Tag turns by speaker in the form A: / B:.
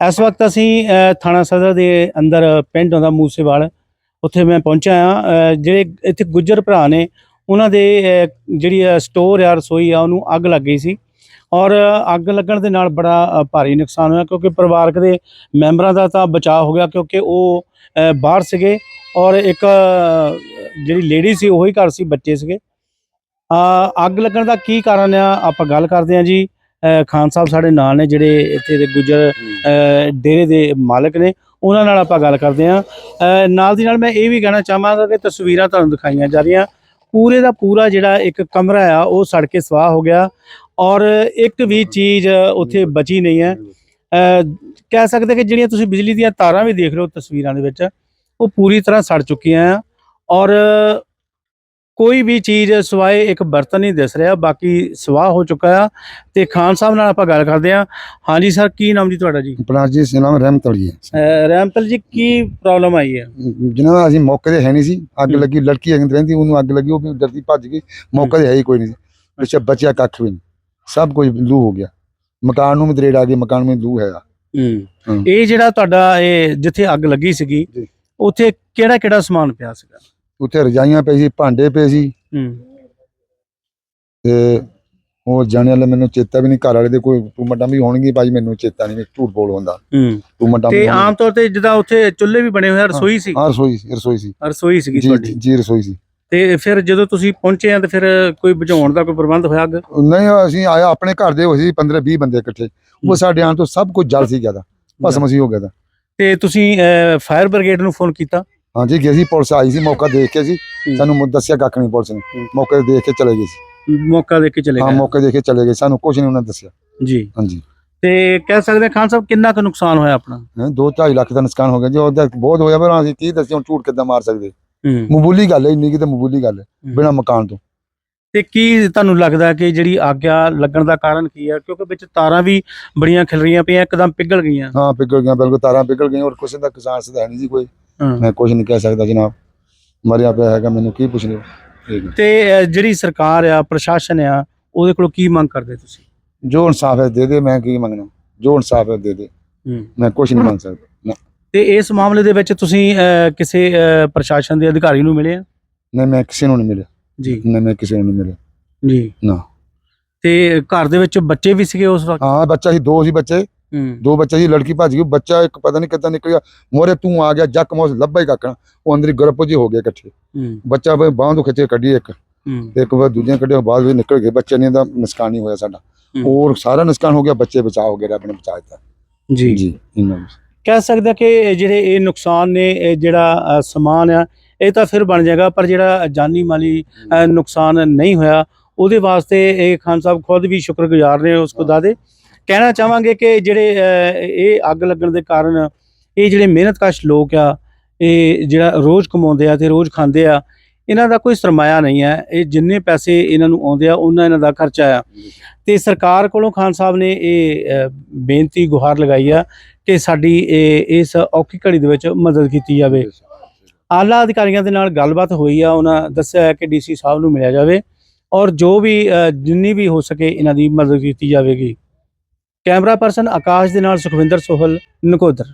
A: ਇਸ ਵਕਤ ਅਸੀਂ ਥਾਣਾ ਸਦਰ ਦੇ ਅੰਦਰ ਪਿੰਡ ਆਉਂਦਾ ਮੂਸੇਵਾਲ। ਉੱਥੇ ਮੈਂ ਪਹੁੰਚਿਆ ਆ ਜਿਹੜੇ ਇੱਥੇ ਗੁੱਜਰ ਭਰਾ ਨੇ, ਉਹਨਾਂ ਦੇ ਜਿਹੜੀ ਸਟੋਰ ਆ, ਰਸੋਈ ਆ, ਉਹਨੂੰ ਅੱਗ ਲੱਗ ਗਈ ਸੀ। ਔਰ ਅੱਗ ਲੱਗਣ ਦੇ ਨਾਲ ਬੜਾ ਭਾਰੀ ਨੁਕਸਾਨ ਹੋਇਆ, ਕਿਉਂਕਿ ਪਰਿਵਾਰਕ ਦੇ ਮੈਂਬਰਾਂ ਦਾ ਤਾਂ ਬਚਾਅ ਹੋ ਗਿਆ, ਕਿਉਂਕਿ ਉਹ ਬਾਹਰ ਸੀਗੇ। ਔਰ ਇੱਕ ਜਿਹੜੀ ਲੇਡੀ ਸੀ, ਉਹੀ ਘਰ ਸੀ, ਬੱਚੇ ਸੀਗੇ। ਅੱਗ ਲੱਗਣ ਦਾ ਕੀ ਕਾਰਨ ਆ, ਆਪਾਂ ਗੱਲ ਕਰਦੇ ਹਾਂ ਜੀ। ਖਾਨ ਸਾਹਿਬ ਸਾਡੇ ਨਾਲ ਨੇ ਜਿਹੜੇ ਇੱਥੇ ਦੇ ਗੁੱਜਰ ਡੇਰੇ ਦੇ ਮਾਲਕ ਨੇ, ਉਹਨਾਂ ਨਾਲ ਆਪਾਂ ਗੱਲ ਕਰਦੇ ਹਾਂ। ਨਾਲ ਦੀ ਨਾਲ ਮੈਂ ਇਹ ਵੀ ਕਹਿਣਾ ਚਾਹਾਂਗਾ ਕਿ ਤਸਵੀਰਾਂ ਤੁਹਾਨੂੰ ਦਿਖਾਈਆਂ ਜਾ ਰਹੀਆਂ। ਪੂਰੇ ਦਾ ਪੂਰਾ ਜਿਹੜਾ ਇੱਕ ਕਮਰਾ ਆ, ਉਹ ਸੜ ਕੇ ਸਵਾਹ ਹੋ ਗਿਆ ਔਰ ਇੱਕ ਵੀ ਚੀਜ਼ ਉੱਥੇ ਬਚੀ ਨਹੀਂ ਹੈ। ਕਹਿ ਸਕਦੇ ਕਿ ਜਿਹੜੀਆਂ ਤੁਸੀਂ ਬਿਜਲੀ ਦੀਆਂ ਤਾਰਾਂ ਵੀ ਦੇਖ ਰਹੇ ਹੋ ਤਸਵੀਰਾਂ ਦੇ ਵਿੱਚ, ਉਹ ਪੂਰੀ ਤਰ੍ਹਾਂ ਸੜ ਚੁੱਕੀਆਂ ਆ ਔਰ ਕੋਈ ਵੀ ਚੀਜ਼ ਸਵਾਏ ਇੱਕ ਬਰਤਨ ਨਹੀਂ ਦਿਸ ਰਿਹਾ ਬਾਕੀ ਸਵਾਹ ਹੋ ਚੁੱਕਾ ਆ ਤੇ ਖਾਨ ਸਾਹਿਬ ਨਾਲ ਆਪਾਂ ਗੱਲ ਕਰਦੇ ਆ ਹਾਂਜੀ ਸਰ ਕੀ ਨਾਮ ਜੀ ਤੁਹਾਡਾ ਜੀ?
B: ਆਪਣਾ ਜੀ ਨਾਮ ਰਹਿਮਤ ਵਾਲੀ ਹੈ
A: ਅਹ ਰਹਿਮਤਲ ਜੀ ਕੀ ਪ੍ਰੋਬਲਮ ਆਈ ਹੈ?
B: ਜਿਹਨਾਂ ਅਸੀਂ ਮੌਕੇ ਤੇ ਹੈ ਨਹੀਂ ਸੀ ਅੱਗ। ਲੱਗੀ ਲੜਕੀ ਅੰਦਰ ਰਹਿੰਦੀ ਉਹਨੂੰ ਅੱਗ ਲੱਗੀ ਉਹ ਵੀ ਡਰਦੀ ਭੱਜ ਗਈ ਮੌਕੇ ਤੇ ਹੈ ਹੀ ਕੋਈ ਨਹੀਂ ਸੀ। ਪਿੱਛੇ ਬਚਿਆ ਕੱਖ ਵੀ ਨਹੀਂ। ਸਭ ਕੁਝ ਲੂ ਹੋ ਗਿਆ। ਮਕਾਨ ਨੂੰ ਵੀ ਦਰੇੜ ਆ ਗਈ ਮਕਾਨ ਵਿੱਚ ਲੂ ਹੈ।
A: ਇਹ ਜਿਹੜਾ ਤੁਹਾਡਾ ਇਹ ਜਿੱਥੇ ਅੱਗ ਲੱਗੀ ਸੀਗੀ
B: ਜੀ।
A: ਉੱਥੇ ਕਿਹੜਾ ਕਿਹੜਾ ਸਮਾਨ ਪਿਆ ਸੀਗਾ?
B: ਉੱਥੇ ਰਜਾਈਆਂ ਪਈ ਸੀ ਭਾਂਡੇ ਪਏ ਸੀ।
A: ਹੂੰ।
B: ਤੇ ਉਹ ਜਾਣੇ ਵਾਲੇ ਮੈਨੂੰ ਚੇਤਾ ਵੀ ਨਹੀਂ ਘਰ ਵਾਲੇ ਦੇ ਕੋਈ ਟੂਮਟਾਂ ਵੀ ਹੋਣਗੀ ਭਾਈ ਮੈਨੂੰ ਚੇਤਾ ਨਹੀਂ ਝੂਠ ਬੋਲ ਹੁੰਦਾ
A: ਹੂੰ।
B: ਟੂਮਟਾਂ
A: ਤੇ ਆਮ ਤੌਰ ਤੇ ਜਿੱਦਾਂ ਉੱਥੇ ਚੁੱਲ੍ਹੇ ਵੀ ਬਣੇ ਹੋਏ ਆ ਰਸੋਈ ਸੀ?
B: ਹਾਂ ਰਸੋਈ ਸੀ ਰਸੋਈ ਸੀ।
A: ਰਸੋਈ ਸੀਗੀ
B: ਜੀ
A: ਤੁਹਾਡੀ?
B: ਜੀ ਰਸੋਈ ਸੀ।
A: ਤੇ ਫਿਰ ਜਦੋਂ ਤੁਸੀਂ ਪਹੁੰਚੇ ਆ ਤੇ ਫਿਰ ਕੋਈ ਬੁਝਾਉਣ ਦਾ ਕੋਈ ਪ੍ਰਬੰਧ ਹੋਇਆ ਅੱਗ?
B: ਨਹੀਂ ਅਸੀਂ ਆਇਆ ਆਪਣੇ ਘਰ ਦੇ ਹੋਏ ਸੀ 15 20 ਬੰਦੇ ਇਕੱਠੇ। ਉਹ ਸਾਡੇ ਆਉਣ ਤੋਂ ਸਭ ਕੁਝ ਜਲ ਸੀ ਗਿਆ ਦਾ ਭਸਮ ਸੀ ਹੋ ਗਿਆ ਦਾ
A: ਤੇ ਤੁਸੀਂ ਫਾਇਰ ਬ੍ਰਿਗੇਡ ਨੂੰ ਫੋਨ ਕੀਤਾ?
B: ਹਾਂਜੀ ਗਏ ਸੀ ਪੁਲਿਸ ਆਈ ਸੀ ਮੌਕਾ ਦੇਖ ਕੇ ਸੀ।
A: ਹੂੰ।
B: ਸਾਨੂੰ ਮੁ- ਦੱਸਿਆ ਕੱਖ ਨਹੀਂ ਪੁਲਿਸ ਨੇ। ਮੌਕੇ ਤੇ ਦੇਖ ਕੇ ਚਲੇ ਗਏ ਸੀ।
A: ਮੌਕਾ ਦੇ ਕੇ ਚਲੇ
B: ਹਾਂ
A: ਗਏ।
B: ਮੌਕੇ ਦੇਖ ਕੇ ਚਲੇ ਗਏ। ਸਾਨੂੰ ਕੁਝ ਨਹੀਂ ਉਹਨਾਂ ਨੇ ਦੱਸਿਆ।
A: ਜੀ।
B: ਹਾਂਜੀ।
A: ਤੇ ਕਹਿ ਸਕਦੇ ਹਾਂ ਖਾਨ ਸਾਹਿਬ ਕਿੰਨਾ ਕੁ ਨੁਕਸਾਨ ਹੋਇਆ ਆਪਣਾ?
B: ਹੈਂ, ਦੋ 2.5 ਲੱਖ ਦਾ ਨੁਕਸਾਨ ਹੋ ਗਿਆ। ਜੀ ਉਹਦਾ ਬਹੁਤ ਹੋਇਆ ਪਰ ਅਸੀਂ ਕੀ ਦੱਸਿਆ ਹੁਣ ਝੂਠ ਕਿੱਦਾਂ ਮਾਰ ਸਕਦੇ? ਮਬੂਲੀ ਗੱਲ ਹੈ ਇੰਨੀ ਕਿ ਤਾਂ ਮਬੂਲੀ ਗੱਲ ਹੈ ਬਿਨਾ ਮਕਾਨ ਤੋਂ।
A: ਤੇ ਕੀ ਤੁਹਾਨੂੰ ਲੱਗਦਾ ਕਿ ਜਿਹੜੀ ਆਗਿਆ ਲੱਗਣ ਦਾ ਕਾਰਨ ਕੀ ਹੈ ਕਿਉਂਕਿ ਵਿੱਚ ਤਾਰਾਂ ਵੀ ਬੜੀਆਂ ਖਿਲ ਰਹੀਆਂ ਪਈਆਂ ਇੱਕਦਮ ਪਿਘਲ ਗਈਆਂ।
B: ਹਾਂ ਪਿਘਲ ਗਿਆ ਬਿਲਕੁਲ ਤਾਰਾਂ ਪਿਘਲ ਗਈਆਂ ਔਰ ਕਿਸੇ ਦਾ ਕਿਸਾਨ ਸਦਾ ਨਹੀਂ ਜੀ ਕੋਈ। ਮੈਂ ਕੁਝ ਨਹੀਂ ਕਹਿ ਸਕਦਾ ਜਨਾਬ। ਮਰਿਆ ਪਿਆ ਹੈਗਾ ਮੈਨੂੰ ਕੀ ਪੁੱਛ ਲਿਓ।
A: ਤੇ ਜਿਹੜੀ ਸਰਕਾਰ ਆ ਪ੍ਰਸ਼ਾਸਨ ਆ ਉਹਦੇ ਕੋਲੋਂ ਕੀ ਮੰਗ ਕਰਦੇ ਤੁਸੀਂ?
B: ਜੋ ਇਨਸਾਫ ਹੈ ਦੇ ਦੇ ਮੈਂ ਕੀ ਮੰਗਣਾ? ਜੋ ਇਨਸਾਫ ਹੈ ਦੇ ਦੇ। ਮੈਂ ਕੁਝ ਨਹੀਂ ਮੰਗ ਸਕਦਾ। ਨਾ।
A: ਤੇ ਇਸ ਮਾਮਲੇ ਦੇ ਵਿੱਚ ਤੁਸੀਂ ਕਿਸੇ ਪ੍ਰਸ਼ਾਸਨ ਦੇ ਅਧਿਕਾਰੀ ਨੂੰ ਮਿਲੇ ਆ?
B: ਨਹੀਂ ਮੈਂ ਕਿਸੇ ਨੂੰ ਨਹੀਂ ਮਿਲਿਆ।
A: ਜੀ।
B: ਨਹੀਂ ਮੈਂ ਕਿਸੇ ਨੂੰ ਨਹੀਂ ਮਿਲਿਆ।
A: ਜੀ।
B: ਨਾ।
A: ਤੇ ਘਰ ਦੇ ਵਿੱਚ ਬੱਚੇ ਵੀ ਸੀਗੇ ਉਸ ਵਕਤ?
B: ਹਾਂ ਬੱਚਾ ਸੀ ਦੋ ਸੀ ਬੱਚੇ। ਦੋ ਬੱਚੇ ਸੀ ਲੜਕੀ ਭੱਜ ਗਈ ਬੱਚਾ ਇੱਕ ਪਤਾ ਨਹੀਂ ਕਿੱਦਾਂ ਨਿਕਲ ਗਿਆ ਮੋਰੇ ਤੂੰ ਆ ਗਿਆ ਜੱਕ ਮੋਸ ਲੱਭਾ ਹੀ ਕੱਕਣਾ ਉਹ ਅੰਦਰ ਹੀ ਗਰਪ ਜੀ ਹੋ ਗਏ ਇਕੱਠੇ।
A: ਹੂੰ।
B: ਬੱਚਾ ਫਿਰ ਬਾਹਾਂ ਤੋਂ ਖਿੱਚੇ ਕੱਢੀ ਇੱਕ
A: ਹੂੰ।
B: ਤੇ ਇੱਕ ਵਾਰ ਦੂਜੀਆਂ ਕੱਢੀਆਂ ਬਾਅਦ ਵਿੱਚ ਨਿਕਲ ਗਏ ਬੱਚੇ ਨੇ ਦਾ ਨੁਕਸਾਨ ਨਹੀਂ ਹੋਇਆ ਸਾਡਾ।
A: ਹੂੰ।
B: ਹੋਰ ਸਾਰਾ ਨੁਕਸਾਨ ਹੋ ਗਿਆ ਬੱਚੇ ਬਚਾ ਹੋ ਗਏ ਰੱਬ ਨੇ ਬਚਾ ਦਿੱਤਾ।
A: ਜੀ।
B: ਜੀ ਇਹਨਾਂ
A: ਕਹਿ ਸਕਦੇ ਹਾਂ ਕਿ ਜਿਹੜੇ ਇਹ ਨੁਕਸਾਨ ਨੇ ਇਹ ਜਿਹੜਾ ਸਮਾਨ ਆ ਇਹ ਤਾਂ ਫਿਰ ਬਣ ਜਾਏਗਾ ਪਰ ਜਿਹੜਾ ਜਾਨੀ ਮਾਲੀ ਨੁਕਸਾਨ ਨਹੀਂ ਹੋਇਆ ਉਹਦੇ ਵਾਸਤੇ ਇਹ ਖਾਨ ਸਾਹਿਬ ਖੁਦ ਵੀ ਸ਼ੁਕਰਗੁਜ਼ਾਰ ਨੇ ਉਸ ਖੁਦਾ ਦੇ। ਕਹਿਣਾ ਚਾਹਾਂਗੇ ਕਿ ਜਿਹੜੇ ਇਹ ਅੱਗ ਲੱਗਣ ਦੇ ਕਾਰਨ ਇਹ ਜਿਹੜੇ ਮਿਹਨਤਕਸ਼ ਲੋਕ ਆ, ਇਹ ਜਿਹੜਾ ਰੋਜ਼ ਕਮਾਉਂਦੇ ਆ ਤੇ ਰੋਜ਼ ਖਾਂਦੇ ਆ, ਇਹਨਾਂ ਦਾ ਕੋਈ ਸਰਮਾਇਆ ਨਹੀਂ ਹੈ। ਇਹ ਜਿੰਨੇ ਪੈਸੇ ਇਹਨਾਂ ਨੂੰ ਆਉਂਦੇ ਆ, ਉਹਨਾਂ ਇਹਨਾਂ ਦਾ ਖਰਚਾ ਆ। ਤੇ ਸਰਕਾਰ ਕੋਲੋਂ ਖਾਨ ਸਾਹਿਬ ਨੇ ਇਹ ਬੇਨਤੀ, ਗੁਹਾਰ ਲਗਾਈ ਆ ਕਿ ਸਾਡੀ ਇਹ, ਇਸ ਔਖੀ ਘੜੀ ਦੇ ਵਿੱਚ ਮਦਦ ਕੀਤੀ ਜਾਵੇ। ਆਲਾ ਅਧਿਕਾਰੀਆਂ ਦੇ ਨਾਲ ਗੱਲਬਾਤ ਹੋਈ ਆ, ਉਹਨਾਂ ਦੱਸਿਆ ਹੈ ਕਿ ਡੀਸੀ ਸਾਹਿਬ ਨੂੰ ਮਿਲਿਆ ਜਾਵੇ ਔਰ ਜੋ ਵੀ ਜਿੰਨੀ ਵੀ ਹੋ ਸਕੇ ਇਹਨਾਂ ਦੀ ਮਦਦ ਕੀਤੀ ਜਾਵੇਗੀ। ਕੈਮਰਾ ਪਰਸਨ ਆਕਾਸ਼ ਦੇ ਨਾਲ ਸੁਖਵਿੰਦਰ ਸੋਹਲ ਨਕੋਦਰ।